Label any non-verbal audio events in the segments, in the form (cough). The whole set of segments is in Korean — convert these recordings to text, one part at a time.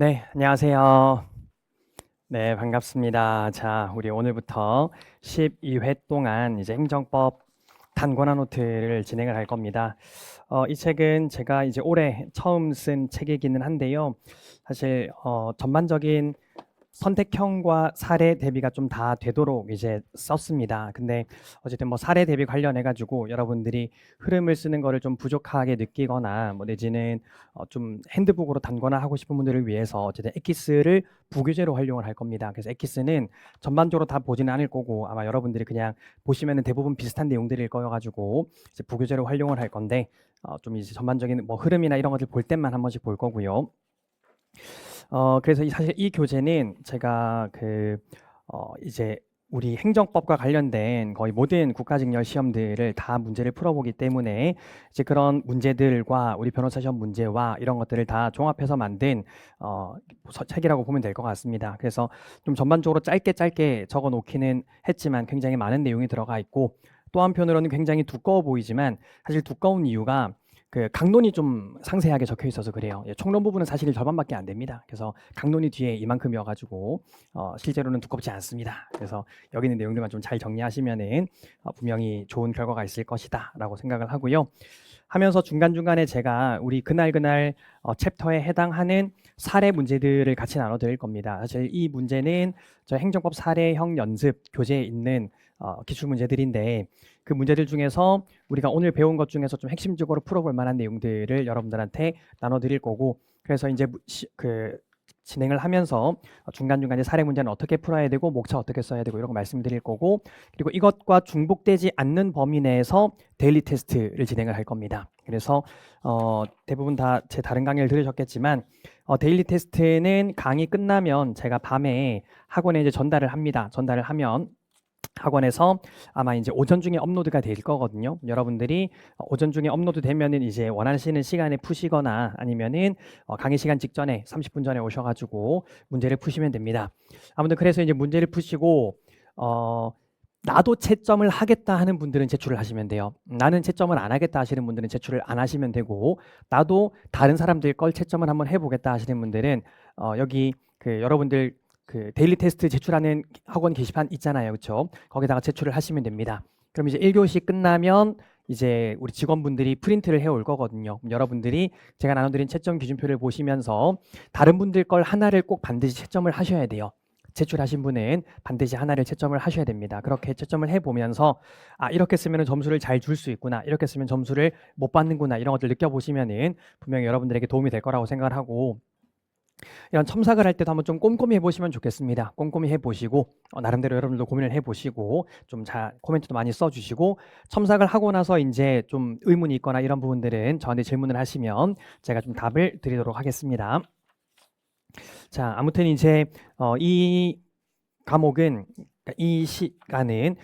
네, 안녕하세요. 네, 반갑습니다. 자, 우리 오늘부터 12회 동안 이제 행정법 단권화 노트를 진행을 할 겁니다. 어, 이 책은 제가 이제 올해 처음 쓴 책이기는 한데요. 사실 어, 전반적인 선택형과 사례 대비가 좀 다 되도록 이제 썼습니다. 근데 어쨌든 뭐 사례 대비 관련해 가지고 여러분들이 흐름을 쓰는 거를 좀 부족하게 느끼거나 뭐 내지는 어, 좀 핸드북으로 단거나 하고 싶은 분들을 위해서 어쨌든 엑기스를 부교재로 활용을 할 겁니다. 그래서 엑기스는 전반적으로 다 보지는 않을 거고 아마 여러분들이 그냥 보시면은 대부분 비슷한 내용들일 거여 가지고 이제 부교재로 활용을 할 건데 어, 좀 이제 전반적인 뭐 흐름이나 이런 것들 볼 때만 한 번씩 볼 거고요. 어, 그래서 이- 사실 이 교재는 제가 그, 어, 이제 우리 행정법과 관련된 거의 모든 국가직렬 시험들을 다 문제를 풀어보기 때문에 이제 그런 문제들과 우리 변호사 시험 문제와 이런 것들을 다 종합해서 만든 어, 서- 책이라고 보면 될 것 같습니다. 그래서 좀 전반적으로 짧게 짧게 적어 놓기는 했지만 굉장히 많은 내용이 들어가 있고 또 한편으로는 굉장히 두꺼워 보이지만 사실 두꺼운 이유가 그 강론이 좀 상세하게 적혀 있어서 그래요. 예, 총론 부분은 사실 절반밖에 안 됩니다. 그래서 강론이 뒤에 이만큼이어 가지고 어, 실제로는 두껍지 않습니다. 그래서 여기 있는 내용들만 좀 잘 정리하시면은 어, 분명히 좋은 결과가 있을 것이다라고 생각을 하고요. 하면서 중간 중간에 제가 우리 그날 그날 어, 챕터에 해당하는 사례 문제들을 같이 나눠드릴 겁니다. 사실 이 문제는 저 행정법 사례형 연습 교재에 있는 어, 기출 문제들인데 그 문제들 중에서 우리가 오늘 배운 것 중에서 좀 핵심적으로 풀어볼 만한 내용들을 여러분들한테 나눠드릴 거고 그래서 이제 그 진행을 하면서 중간중간에 사례 문제는 어떻게 풀어야 되고 목차 어떻게 써야 되고 이런 거 말씀드릴 거고 그리고 이것과 중복되지 않는 범위 내에서 데일리 테스트를 진행을 할 겁니다. 그래서 어, 대부분 다 제 다른 강의를 들으셨겠지만 어, 데일리 테스트는 강의 끝나면 제가 밤에 학원에 이제 전달을 합니다. 전달을 하면 학원에서 아마 이제 오전 중에 업로드가 될 거거든요. 여러분들이 어, 오전 중에 업로드 되면은 이제 원하시는 시간에 푸시거나 아니면은 어, 강의 시간 직전에 30분 전에 오셔가지고 문제를 푸시면 됩니다. 아무튼 그래서 이제 문제를 푸시고 어, 나도 채점을 하겠다 하는 분들은 제출을 하시면 돼요. 나는 채점을 안 하겠다 하시는 분들은 제출을 안 하시면 되고 나도 다른 사람들 걸 채점을 한번 해보겠다 하시는 분들은 어, 여기 그 여러분들 그 데일리 테스트 제출하는 학원 게시판 있잖아요. 그렇죠? 거기다가 제출을 하시면 됩니다. 그럼 이제 1교시 끝나면 이제 우리 직원분들이 프린트를 해올 거거든요. 여러분들이 제가 나눠드린 채점 기준표를 보시면서 다른 분들 걸 하나를 꼭 반드시 채점을 하셔야 돼요. 제출하신 분은 반드시 하나를 채점을 하셔야 됩니다. 그렇게 채점을 해보면서 아 이렇게 쓰면 점수를 잘 줄 수 있구나 이렇게 쓰면 점수를 못 받는구나 이런 것들 느껴보시면은 분명히 여러분들에게 도움이 될 거라고 생각을 하고 이런 첨삭을 할 때도 한번 좀 꼼꼼히 해보시면 좋겠습니다. 꼼꼼히 해보시고 어, 나름대로 여러분들도 고민을 해보시고 좀잘 코멘트도 많이 써주시고 첨삭을 하고 나서 이제 좀 의문이 있거나 이런 부분들은 저한테 질문을 하시면 제가 좀 답을 드리도록 하겠습니다. 자, 아무튼 이제 어, 이 과목은 그러니까 이 시간은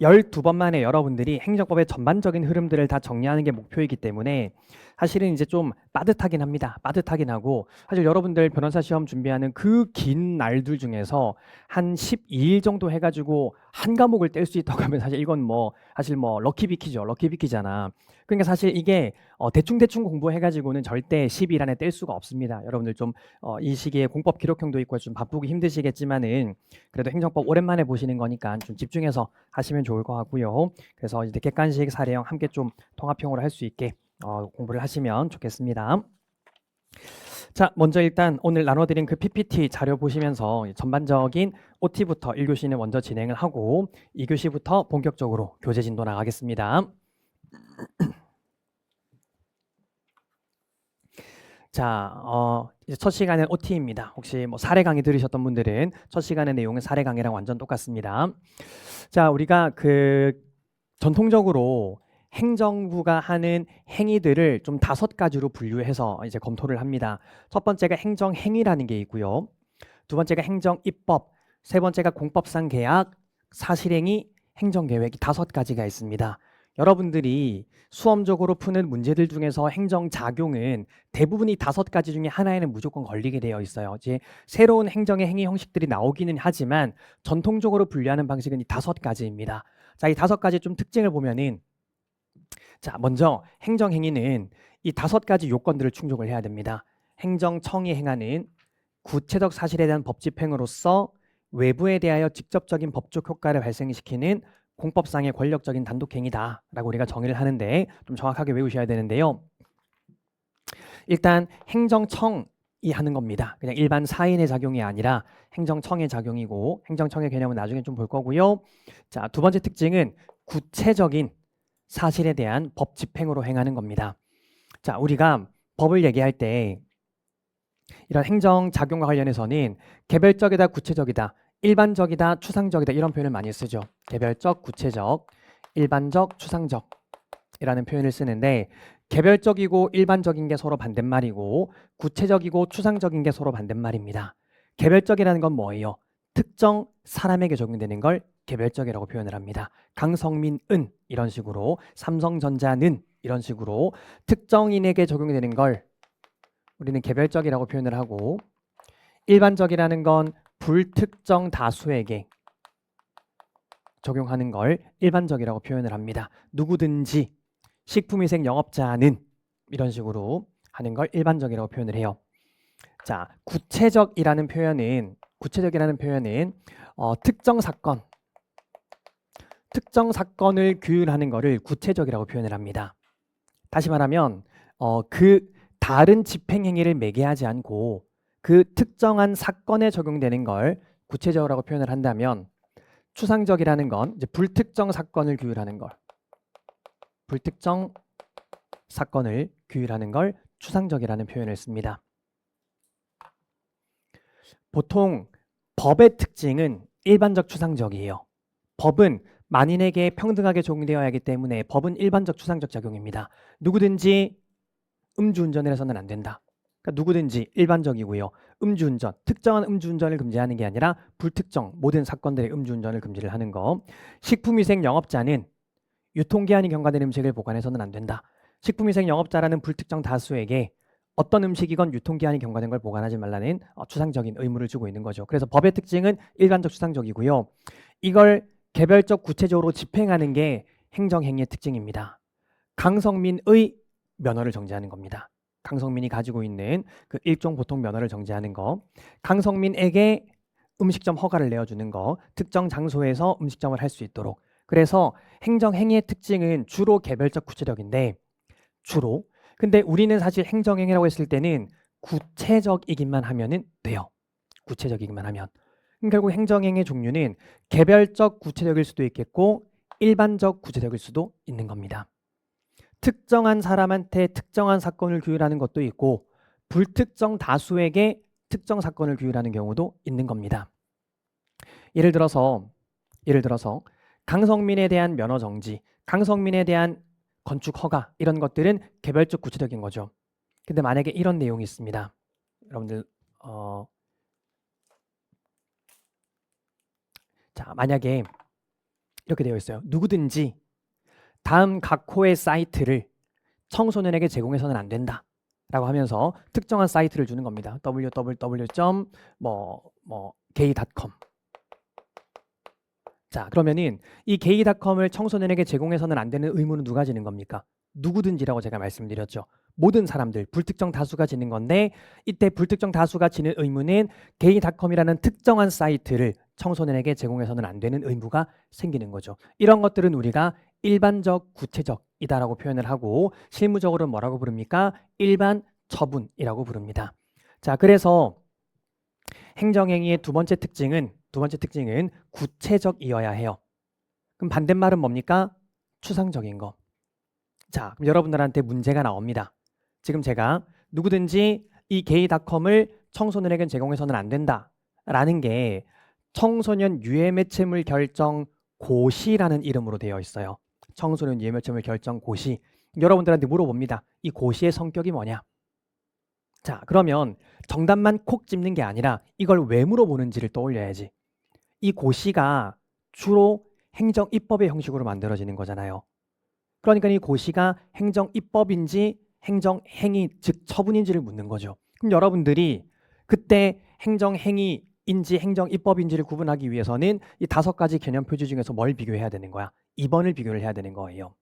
12번 만에 여러분들이 행정법의 전반적인 흐름들을 다 정리하는 게 목표이기 때문에 사실은 이제 좀 빠듯하긴 합니다. 빠듯하긴 하고 사실 여러분들 변호사 시험 준비하는 그 긴 날들 중에서 한 12일 정도 해가지고 한 과목을 뗄 수 있다고 하면 사실 이건 뭐 사실 뭐 럭키비키죠. 럭키비키잖아. 그러니까 사실 이게 어, 대충대충 공부해가지고는 절대 10일 안에 뗄 수가 없습니다. 여러분들 좀 어, 이 시기에 공법 기록형도 있고 좀 바쁘고 힘드시겠지만은 그래도 행정법 오랜만에 보시는 거니까 좀 집중해서 하시면 좋을 것 같고요. 그래서 이제 객관식 사례형 함께 좀 통합형으로 할 수 있게 어, 공부를 하시면 좋겠습니다. 자, 먼저 일단 오늘 나눠드린 그 PPT 자료 보시면서 전반적인 OT부터 1교시는 먼저 진행을 하고 2교시부터 본격적으로 교재 진도 나가겠습니다. (clears throat) 자, 어, 이제 첫 시간은 OT입니다. 혹시 뭐 사례 강의 들으셨던 분들은 첫 시간의 내용은 사례 강의랑 완전 똑같습니다. 자, 우리가 그 전통적으로 행정부가 하는 행위들을 좀 다섯 가지로 분류해서 이제 검토를 합니다. 첫 번째가 행정 행위라는 게 있고요. 두 번째가 행정 입법, 세 번째가 공법상 계약, 사실행위, 행정 계획 이 다섯 가지가 있습니다. 여러분들이 수험적으로 푸는 문제들 중에서 행정작용은 대부분이 다섯 가지 중에 하나에는 무조건 걸리게 되어 있어요. 이제 새로운 행정의 행위 형식들이 나오기는 하지만 전통적으로 분류하는 방식은 이 다섯 가지입니다. 자, 이 다섯 가지 좀 특징을 보면은 자, 먼저 행정행위는 이 다섯 가지 요건들을 충족을 해야 됩니다. 행정청이 행하는 구체적 사실에 대한 법 집행으로서 외부에 대하여 직접적인 법적 효과를 발생시키는 공법상의 권력적인 단독행위다라고 우리가 정의를 하는데 좀 정확하게 외우셔야 되는데요. 일단 행정청 이 하는 겁니다. 그냥 일반 사인의 작용이 아니라 행정청의 작용이고 행정청의 개념은 나중에 좀 볼 거고요. 자, 두 번째 특징은 구체적인 사실에 대한 법 집행으로 행하는 겁니다. 자, 우리가 법을 얘기할 때 이런 행정 작용과 관련해서는 개별적이다, 구체적이다, 일반적이다, 추상적이다 이런 표현을 많이 쓰죠. 개별적, 구체적, 일반적, 추상적이라는 표현을 쓰는데 개별적이고 일반적인 게 서로 반대말이고 구체적이고 추상적인 게 서로 반대말입니다. 개별적이라는 건 뭐예요? 특정 사람에게 적용되는 걸 개별적이라고 표현을 합니다. 강성민은 이런 식으로 삼성전자는 이런 식으로 특정인에게 적용되는 걸 우리는 개별적이라고 표현을 하고 일반적이라는 건 불특정 다수에게 적용하는 걸 일반적이라고 표현을 합니다. 누구든지 식품위생 영업자는 이런 식으로 하는 걸 일반적이라고 표현을 해요. 자, 구체적이라는 표현은 구체적이라는 표현은 어, 특정 사건, 특정 사건을 규율하는 것을 구체적이라고 표현을 합니다. 다시 말하면 어, 그 다른 집행 행위를 매개하지 않고 그 특정한 사건에 적용되는 걸 구체적이라고 표현을 한다면 추상적이라는 건 불특정 사건을 규율하는 걸 불특정 사건을 규율하는 걸 추상적이라는 표현을 씁니다. 보통 법의 특징은 일반적 추상적이에요. 법은 만인에게 평등하게 적용되어야 하기 때문에 법은 일반적 추상적 작용입니다. 누구든지 음주운전을 해서는 안 된다. 그러니까 누구든지 일반적이고요. 음주운전, 특정한 음주운전을 금지하는 게 아니라 불특정 모든 사건들의 음주운전을 금지를 하는 거. 식품위생 영업자는 유통기한이 경과된 음식을 보관해서는 안 된다. 식품위생 영업자라는 불특정 다수에게 어떤 음식이건 유통기한이 경과된 걸 보관하지 말라는 어, 추상적인 의무를 주고 있는 거죠. 그래서 법의 특징은 일관적 추상적이고요. 이걸 개별적 구체적으로 집행하는 게 행정행위의 특징입니다. 강성민의 면허를 정지하는 겁니다. 강성민이 가지고 있는 그 일종 보통 면허를 정지하는 거. 강성민에게 음식점 허가를 내어주는 거. 특정 장소에서 음식점을 할 수 있도록. 그래서 행정행위의 특징은 주로 개별적 구체적인데 주로 근데 우리는 사실 행정행위라고 했을 때는 구체적이기만 하면은 돼요. 구체적이기만 하면. 결국 행정행위의 종류는 개별적 구체적일 수도 있겠고 일반적 구체적일 수도 있는 겁니다. 특정한 사람한테 특정한 사건을 규율하는 것도 있고 불특정 다수에게 특정 사건을 규율하는 경우도 있는 겁니다. 예를 들어서 예를 들어서 강성민에 대한 면허 정지, 강성민에 대한 건축 허가 이런 것들은 개별적 구체적인 거죠. 근데 만약에 이런 내용이 있습니다. 여러분들 어 자, 만약에 이렇게 되어 있어요. 누구든지 다음 각 호의 사이트를 청소년에게 제공해서는 안 된다. 라고 하면서 특정한 사이트를 주는 겁니다. www.뭐 gay.com 자, 그러면은 이 gay.com을 청소년에게 제공해서는 안 되는 의무는 누가 지는 겁니까? 누구든지라고 제가 말씀드렸죠. 모든 사람들, 불특정 다수가 지는 건데 이때 불특정 다수가 지는 의무는 gay.com이라는 특정한 사이트를 청소년에게 제공해서는 안 되는 의무가 생기는 거죠. 이런 것들은 우리가 일반적 구체적이다라고 표현을 하고 실무적으로 뭐라고 부릅니까? 일반 처분이라고 부릅니다. 자, 그래서 행정행위의 두 번째 특징은 두 번째 특징은 구체적이어야 해요. 그럼 반대말은 뭡니까? 추상적인 거. 자, 그럼 여러분들한테 문제가 나옵니다. 지금 제가 누구든지 이 게이닷컴을 청소년에게 제공해서는 안 된다라는 게 청소년 유해 매체물 결정 고시라는 이름으로 되어 있어요. 청소년 유해 매체물 결정 고시. 여러분들한테 물어봅니다. 이 고시의 성격이 뭐냐? 자, 그러면 정답만 콕 집는 게 아니라 이걸 왜 물어보는지를 떠올려야지. 이 고시가 주로 행정 입법의 형식으로 만들어지는 거잖아요. 그러니까 이 고시가 행정 입법인지 행정 행위 즉 처분인지를 묻는 거죠. 그럼 여러분들이 그때 행정 행위 인지 행정 입법인지를 구분하기 위해서는 이 다섯 가지 개념 표지 중에서 뭘 비교해야 되는 거야? 2번을 비교를 해야 되는 거예요.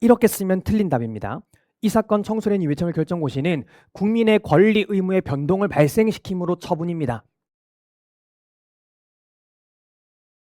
이렇게 쓰면 틀린 답입니다. 이 사건 청소년 이회청의 결정 고시는 국민의 권리 의무의 변동을 발생시킴으로 처분입니다.